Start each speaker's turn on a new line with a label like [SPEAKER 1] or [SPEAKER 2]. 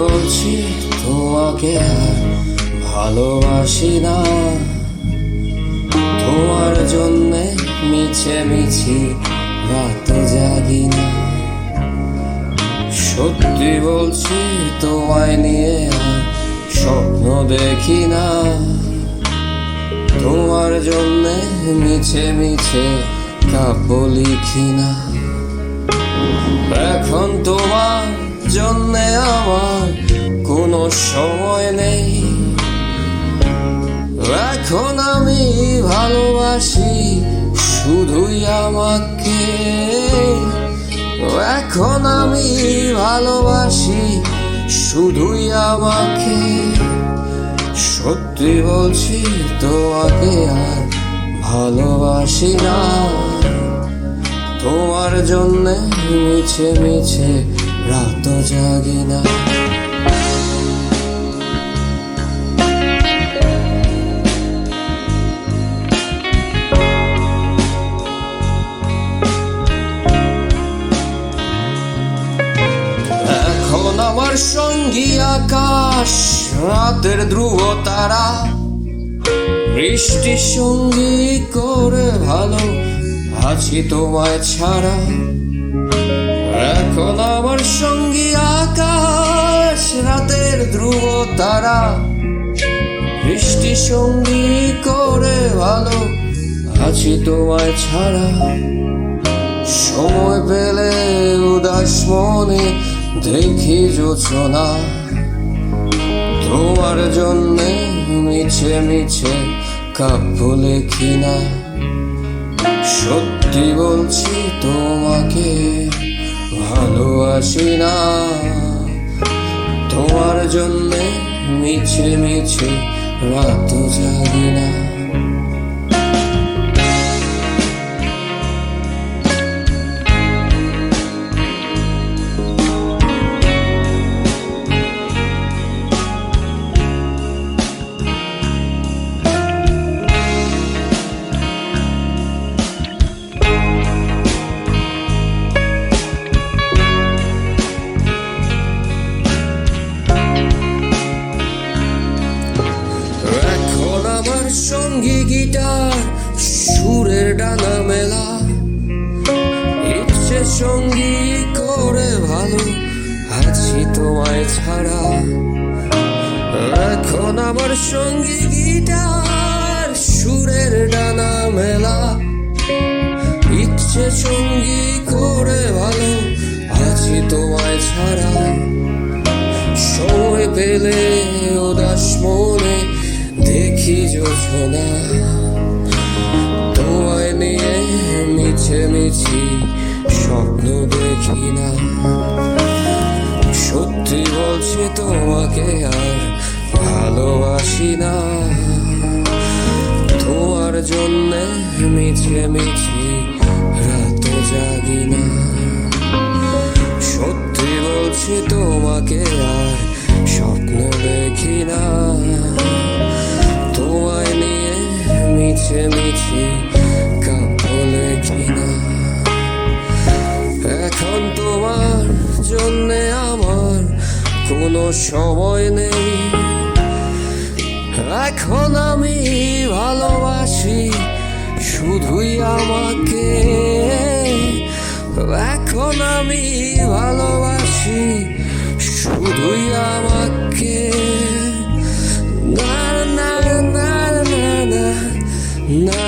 [SPEAKER 1] বলছি, তোমাকে আর ভালোবাসি না। তোমার জন্যে মিছে মিছি রাত জাগি না। সত্যি বলছি, তোমায় নিয়ে স্বপ্ন দেখি না। তোমার জন্যে মিছে মিছে কাব্য লিখি না। এখন তোমার জন্যে আমার কোনো সময় নেই। এখন আমি ভালোবাসি শুধুই আমাকে। এখন আমি ভালোবাসি শুধুই আমাকে। সত্যি বলছি, তোমাকে আর ভালোবাসি না। তোমার জন্য মিছে মিছে রাত জাগি না। আমার সঙ্গী আকাশ, রাতের ধ্রুব তারা। বৃষ্টি সঙ্গী করে ভালো, আছি তোমায় ছাড়া। এখন আমার সঙ্গী আকাশ, রাতের ধ্রুব তারা। বৃষ্টি সঙ্গী করে ভালো, আছি তোমায় ছাড়া। সময় পেলে উদাস মনে দেখি যোচনা তোমার জন্যে মিছে মিছে কাব্য লেখি না সত্যি বলছি তোমাকে ভালোবাসি না। তোমার জন্যে মিছে মিছে রাত জাগি না। আমার সঙ্গী গিটার, সুরের ডানা মেলা। ইচ্ছে সঙ্গী করে ভালো, আছি তোমায় ছাড়া। এখন আমার সঙ্গী গিটার, সুরের ডানা মেলা। ইচ্ছে সঙ্গী করে ভালো, আছি তোমায় ছাড়া। সময় পেলে উদাস মনে যোজনা নিয়ে মিছে মিছি স্বপ্ন দেখি না। বলছি তোমাকে আর ভালোবাসি না। জন্যে মিছে মিছি সত্যি বলছি তোমাকে আর স্বপ্ন দেখি না। মিছে মিছে কাব্য লেখি না এখন তোমার জন্যে আমার কোনো সময় নেই। এখন আমি ভালোবাসি, শুধুই আমাকে। এখন আমি ভালোবাসি, শুধুই আমাকে। No.